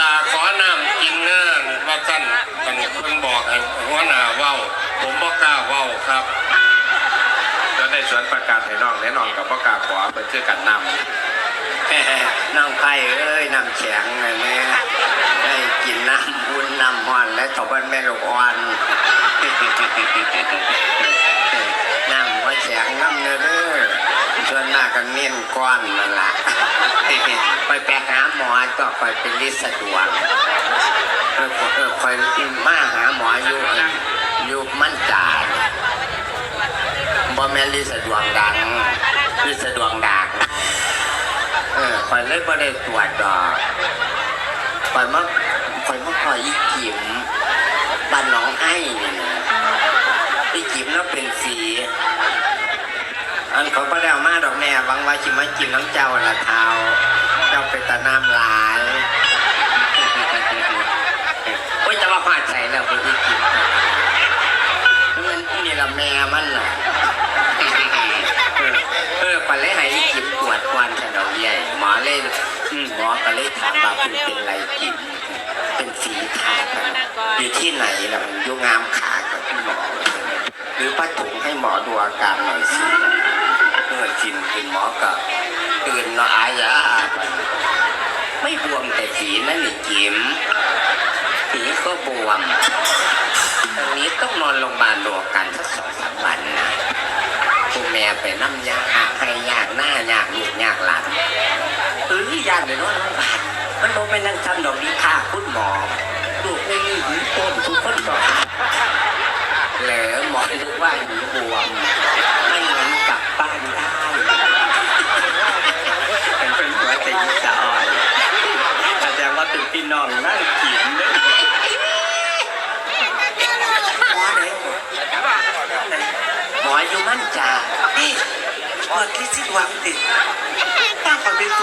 ลาขอน้ำกินเนิ่นว่าสั้นมันเพิ่นบอกให้หัวหน้าเว้า ผมบ่กล้าเว้าครับก็ได้สวนประกาศให้น้องและนองกับประกาศขอเป็นชื่อกันนำ น้องไผ่เอ้ยน้ำแข็งไงแม่ได้กินน้ำบุญน้ำห้อนและตบันแม่ลูกอ่อนน้ำว่าแข็งน้ำเนื้อเด้อส่วนมากกันเมียนก้อนนั่นแหละ ไปไปหาหมอก็คอยเป็นลิสะดวงเออเออคอยมาหาหมออยู่อยู่มั่นใจบ่แม่นลิสะดวงดังลิสะดวงดังเออคอยเลยบ่ได้ตรวจดอกคอยมาคอยมาคอยอีกิมบ้านน้องไอ้นี่อีกิมแล้วเป็นสีอันเขาก็ได้เอามาดอกแม่หวังว่าจิมากินน้ำเจ้าละเท้า เป็นตาน้ำลายโอ้ยจะมาพาดใส่แล้วเป็นอีกิมมันนี่ละแม่มันน่ะเออเออปันเลยให้อีกิมตรวจควันฉันเอาใหญ่หมอเล่นอืมหมอก็เลยถามว่าเป็นเป็นไรกินเป็นสีขากันอยู่ที่ไหนล่ะมันยุ่งามขากับคุณหมอหรือป้าถุงให้หมอดูอาการหน่อยสิเมื่อกินคุณหมอก็ตื่นเนาะอายาไม่บวมแต่สีนั่นนี่กิ มสีก็บวมตรงนี้ต้องนอนโรงพยาบาลรวกันสักสองสามวันนะคุณแม่ไปนั่งยากให้ยากหน้ายากลูกยากหลานเออยากเลยนาะโรงพยาบาลมันลงไปนั่งทำดอกดีค่าคุณหมอลูกไม่มีหีต้นทุกคนบอกเหลอหมอนึกว่าหูบวมไม่งั้นกลับบ้านได้เป็นเป็นหัวใจสะอ่อนแสดงว่าเป็น พี่น้องนั่งกินเลยหมอไหนหมออยู่มั่นจ่าเฮ้ยหมอที่สิดวังติตั้งความเป็นตัว